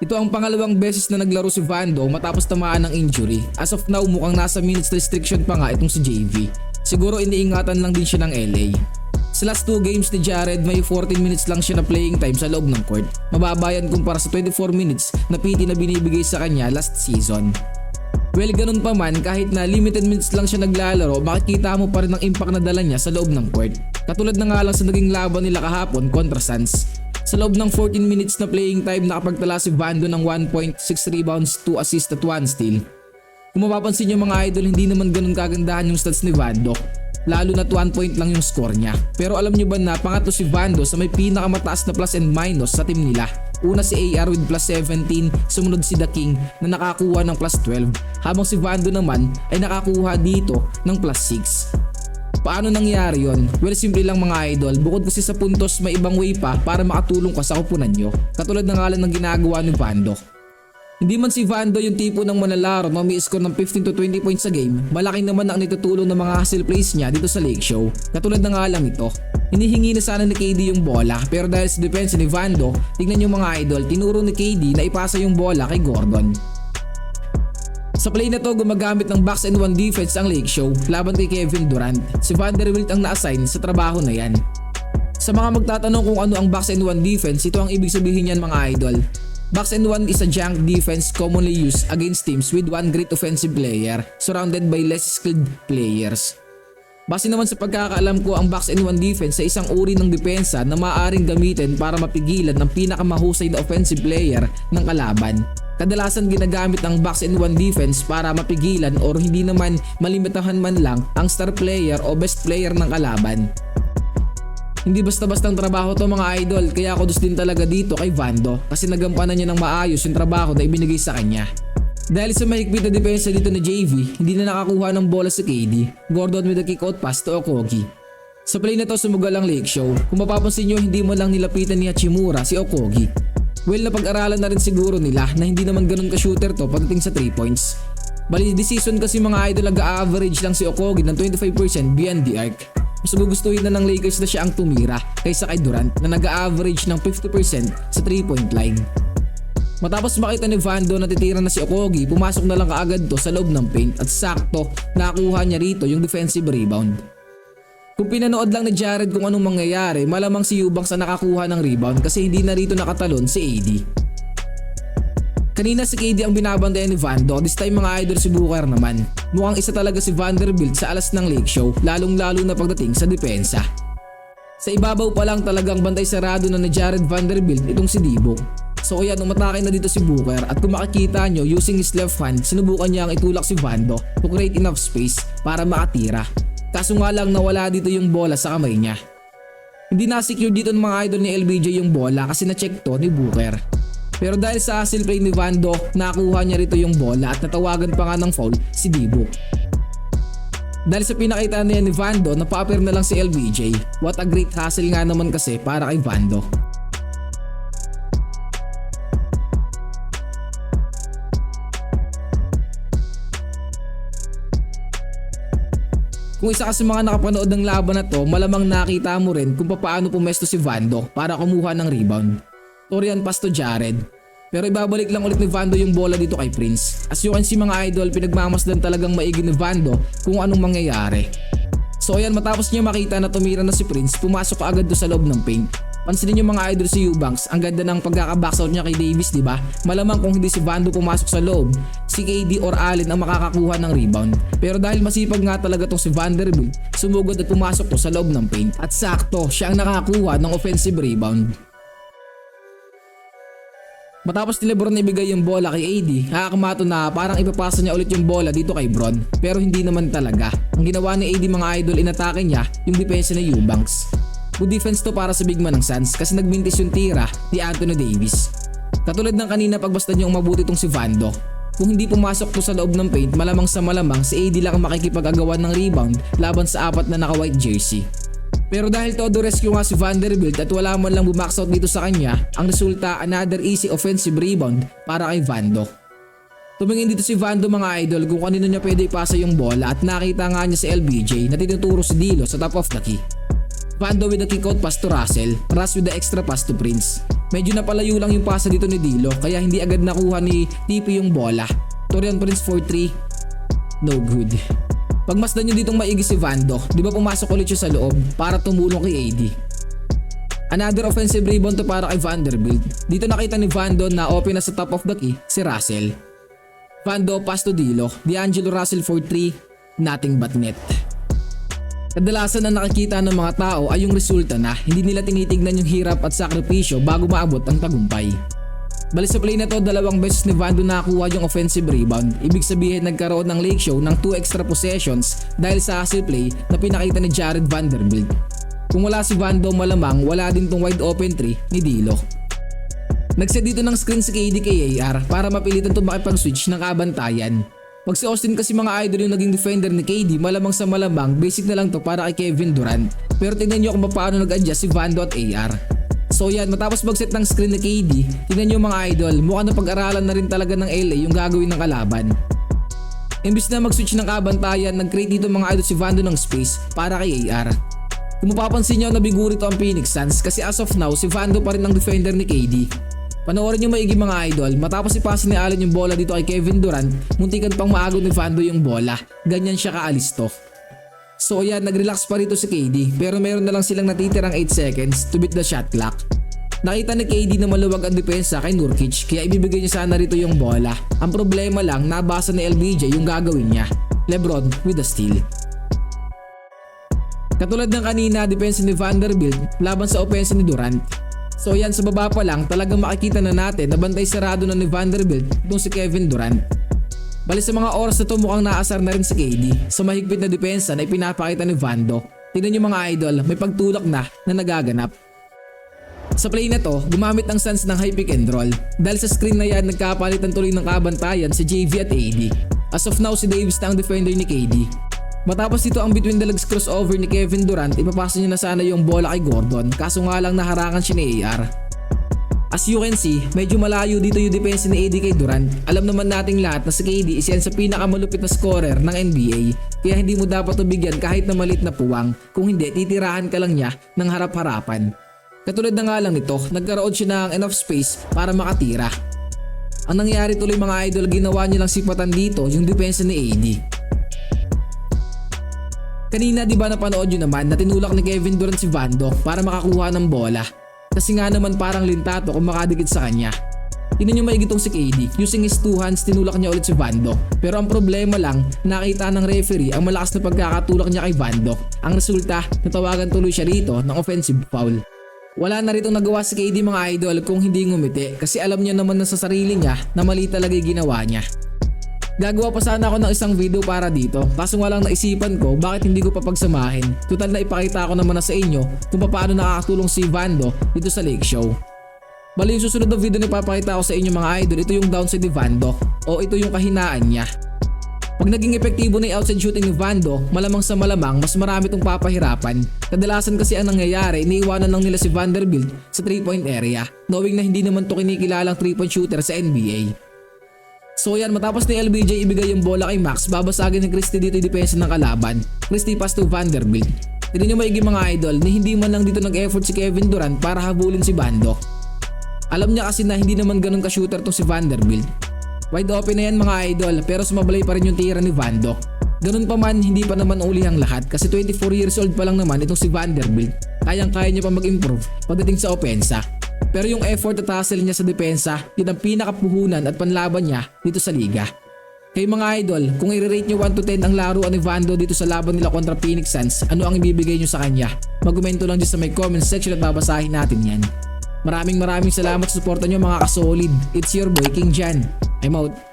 Ito ang pangalawang beses na naglaro si Vando matapos tamaan ng injury. As of now mukhang nasa minutes restriction pa nga itong si JV. Siguro iniingatan lang din siya ng LA. Sa last 2 games ni Jared, may 14 minutes lang siya na playing time sa loob ng court. Mababayan kumpara sa 24 minutes na PT na binibigay sa kanya last season. Well, ganun pa man, kahit na limited minutes lang siya naglalaro, makikita mo pa rin ang impact na dala niya sa loob ng court. Katulad na nga lang sa naging laban nila kahapon kontra Suns. Sa loob ng 14 minutes na playing time, nakapagtala si Vando ng 1.6 rebounds, 2 assists at 1 steal. Kung mapapansin nyo mga idol, hindi naman ganun kagandahan yung stats ni Vando. Lalo na 1 point lang yung score niya. Pero alam nyo ba na pangatlo si Vando sa may pinakamataas na plus and minus sa team nila. Una si AR with plus 17, sumunod si The King na nakakuha ng plus 12. Habang si Vando naman ay nakakuha dito ng plus 6. Paano nangyari yon? Well, simple lang mga idol. Bukod kasi sa puntos, may ibang way pa para makatulong ka sa kupunan nyo. Katulad ng ngalan ng ginagawa ni Vando. Hindi man si Vando yung tipo ng manlalaro na may score ng 15 to 20 points sa game, malaki naman ang nitutulong ng mga hustle plays niya dito sa Lake Show. Katulad na nga lang ito. Hinihingi na sana ni KD yung bola pero dahil sa depensa ni Vando, tignan yung mga idol, tinuro ni KD na ipasa yung bola kay Gordon. Sa play na to, gumagamit ng box and one defense ang Lake Show laban kay Kevin Durant. Si Vanderbilt ang na-assign sa trabaho na yan. Sa mga magtatanong kung ano ang box and one defense, ito ang ibig sabihin yan mga idol. Box and one is a junk defense commonly used against teams with one great offensive player surrounded by less skilled players. Base naman sa pagkakaalam ko ang box and one defense sa isang uri ng depensa na maaaring gamitin para mapigilan ng pinakamahusay na offensive player ng kalaban. Kadalasan ginagamit ang box and one defense para mapigilan or hindi naman malimitahan man lang ang star player o best player ng kalaban. Hindi basta-bastang trabaho to mga idol kaya ako dus din talaga dito kay Vando kasi nagampanan niya ng maayos yung trabaho na ibinigay sa kanya. Dahil sa mahigpit na depensa dito ni JV, hindi na nakakuha ng bola si KD. Gordon with a kick out pass to Okogi. Sa play na to sumugal ang Lake Show. Kung mapapansin nyo, hindi mo lang nilapitan ni Hachimura si Okogi. Well, napag-aralan na rin siguro nila na hindi naman ganun ka-shooter to pagdating sa 3 points. Bali, this season kasi mga idol nag-average lang si Okogi ng 25% beyond the arc. Mas gugustuhin na ng Lakers na siya ang tumira kaysa kay Durant na nag-average ng 50% sa 3-point line. Matapos makita ni Vando na titira na si Okogi, pumasok na lang kaagad to sa loob ng paint at sakto nakuha niya rito yung defensive rebound. Kung pinanood lang ni Jared kung anong mangyayari, malamang si Eubanks ang nakakuha ng rebound kasi hindi na rito nakatalon si AD. Kanina si KD ang binabantayan ni Vando, this time mga idol si Booker naman. Mukhang isa talaga si Vanderbilt sa alas ng Lake Show, lalong lalo na pagdating sa depensa. Sa ibabaw pa lang talagang bantay sarado na ni Jared Vanderbilt itong si Dibok. So ayan, umatake na dito si Booker at kung makikita nyo using his left hand, sinubukan niya ang itulak si Vando to create enough space para makatira. Kaso nga lang nawala dito yung bola sa kamay niya. Hindi na-secure dito ng mga idol ni LBJ yung bola kasi na-check to ni Booker. Pero dahil sa hustle play ni Vando, nakuha niya rito yung bola at natawagan pa nga ng foul si Dibok. Dahil sa pinakita niya ni Vando, napapir na lang si LBJ. What a great hustle nga naman kasi para kay Vando. Kung isa ka sa mga nakapanood ng laban na to, malamang nakita mo rin kung paano pumesto si Vando para kumuha ng rebound. Torian pass to Jared. Pero ibabalik lang ulit ni Vando yung bola dito kay Prince. As you can see mga idol, pinagmamasdan talagang maigi ni Vando kung anong mangyayari. So ayan matapos niya makita na tumira na si Prince, pumasok agad do sa loob ng paint. Pansinin niyo mga idol si Eubanks, ang ganda ng pagkaka-boxout niya kay Davis, di ba? Malamang kung hindi si Vando pumasok sa loob, si KD or Allen ang makakakuha ng rebound. Pero dahil masipag nga talaga tong si Vanderbilt, sumugod at pumasok to sa loob ng paint. At sakto, siya ang nakakuha ng offensive rebound. Matapos ni Lebron ibigay yung bola kay AD, nakakamato na parang ipapasa niya ulit yung bola dito kay Bron. Pero hindi naman talaga. Ang ginawa ni AD mga idol, inatake niya yung depensa ni Eubanks. Good defense to para sa big man ng Suns kasi nagbintis yung tira ni Anthony Davis. Katulad ng kanina pagbasta niyong mabuti tong si Vando. Kung hindi pumasok to sa loob ng paint, malamang sa malamang si AD lang ang makikipag-agawan ng rebound laban sa apat na naka-white jersey. Pero dahil todo rescue nga si Vanderbilt at wala man lang bumax out dito sa kanya, ang resulta another easy offensive rebound para kay Vando. Tumingin dito si Vando mga idol kung kanino niya pwede ipasa yung bola at nakita nga niya si LBJ na tinuturo si Dilo sa top of the key. Vando with the kick out pass to Russell, Russ with the extra pass to Prince. Medyo napalayo lang yung pasa dito ni Dilo kaya hindi agad nakuha ni TP yung bola. Torian Prince 4-3, no good. Pagmasdan nyo ditong maigi si Vando, di ba pumasok ulit siya sa loob para tumulong kay AD. Another offensive rebound to para kay Vanderbilt. Dito nakita ni Vando na open na sa top of the key si Russell. Vando pass to Dilo, D'Angelo Russell for 3, nothing but net. Kadalasan na nakikita ng mga tao ay yung resulta na hindi nila tinitignan yung hirap at sakripisyo bago maabot ang tagumpay. Bali sa play na to, dalawang beses ni Vando nakakuha yung offensive rebound. Ibig sabihin nagkaroon ng lake show ng 2 extra possessions dahil sa hustle play na pinakita ni Jared Vanderbilt. Kung wala si Vando malamang wala din tong wide open 3 ni Dilo. Nagset dito ng screen si KD kay AR para mapilitan itong makipag-switch ng kabantayan. Pag si Austin kasi mga idol yung naging defender ni KD, malamang sa malamang basic na lang to para kay Kevin Durant. Pero tingnan nyo kung paano nag-adjust si Vando at AR. So yan, matapos mag-set ng screen ni KD, tingnan nyo mga idol, mukhang na pag-aralan na rin talaga ng LA yung gagawin ng kalaban. Imbis na mag-switch ng kabantayan, nag-create dito mga idol si Vando ng space para kay AR. Kung mapapansin nyo, nabiguro ito ang Phoenix Suns kasi as of now, si Vando pa rin ang defender ni KD. Panoorin nyo maigi mga idol, matapos ipasa ni Allen yung bola dito kay Kevin Durant, muntikan pang maagod ni Vando yung bola. Ganyan siya kaalis to. So yan, nag-relax pa rito si KD pero meron na lang silang natitirang 8 seconds to beat the shot clock. Nakita ni KD na maluwag ang depensa kay Nurkic kaya ibibigay niya sana rito yung bola. Ang problema lang, nabasa ni LBJ yung gagawin niya. Lebron with the steal. Katulad ng kanina, depensa ni Vanderbilt laban sa opensa ni Durant. So yan sa baba pa lang talagang makikita na natin na bantay sarado na ni Vanderbilt itong si Kevin Durant. Bali sa mga oras na to mukhang naasar na rin si KD sa mahigpit na depensa na ipinapakita ni Vando. Tingnan nyo mga idol, may pagtulak na na nagaganap. Sa play na to, gumamit ng Suns ng high pick and roll. Dahil sa screen na yan, nagkapalitan tuloy ng kabantayan si JV at AD. As of now, si Davis na ang defender ni KD. Matapos dito ang between the legs crossover ni Kevin Durant, ipapasa niya na sana yung bola kay Gordon kaso nga lang naharangan siya ni AR. As you can see, medyo malayo dito yung depensa ni AD kay Durant. Alam naman nating lahat na si KD is yan sa pinakamalupit na scorer ng NBA. Kaya hindi mo dapat bigyan kahit na malit na puwang. Kung hindi, titirahan ka lang niya ng harap-harapan. Katulad na nga lang nito, nagkaroon siya ng enough space para makatira. Ang nangyari tuloy mga idol, ginawa niya lang sipatan dito yung depensa ni AD. Kanina di ba napanood nyo naman na tinulak ni Kevin Durant si Vando para makakuha ng bola. Kasi nga naman parang lintato kung makadikit sa kanya. Tingnan nyo maigi tong si KD. Using his two hands, tinulak niya ulit si Vando. Pero ang problema lang, nakita ng referee ang malakas na pagkakatulak niya kay Vando. Ang resulta, natawagan tuloy siya rito ng offensive foul. Wala na rito nagawa si KD mga idol kung hindi ngumiti kasi alam niya naman na sa sarili niya na mali talaga yung ginawa niya. Gagawa pa sana ako ng isang video para dito kaso nga lang naisipan ko bakit hindi ko pa pagsamahin. Total na ipakita ko naman na sa inyo kung paano nakakatulong si Vando dito sa Lake Show. Bali yung susunod na video na ipapakita ko sa inyo mga idol ito yung downside ni Vando o ito yung kahinaan niya. Pag naging epektibo na yung outside shooting ni Vando, malamang sa malamang mas marami itong papahirapan. Kadalasan kasi ang nangyayari, iniiwanan lang nila si Vanderbilt sa 3 point area knowing na hindi naman to kinikilalang 3 point shooter sa NBA. So yan, matapos ni LBJ ibigay yung bola kay Max, babasagin ni Christie dito yung depensa ng kalaban. Christie pass to Vanderbilt. Tignan nyo maigi mga idol na hindi man lang dito nag-effort si Kevin Durant para habulin si Bando. Alam niya kasi na hindi naman ganun ka-shooter tong si Vanderbilt. Wide open na yan mga idol pero sumabalay pa rin yung tira ni Vando. Ganun pa man, hindi pa naman uli ang lahat kasi 24 years old pa lang naman itong si Vanderbilt. Kayang-kaya niya pa mag-improve pagdating sa opensa. Pero yung effort at hustle niya sa depensa, yun ang pinakapuhunan at panlaban niya dito sa liga. Kay mga idol, kung i-rate nyo 1 to 10 ang laro ni Vando dito sa laban nila kontra Phoenix Suns, ano ang ibibigay nyo sa kanya? Magkomento lang dyan sa may comment section at babasahin natin yan. Maraming maraming salamat sa suporta nyo mga kasolid. It's your boy King Jan. I'm out.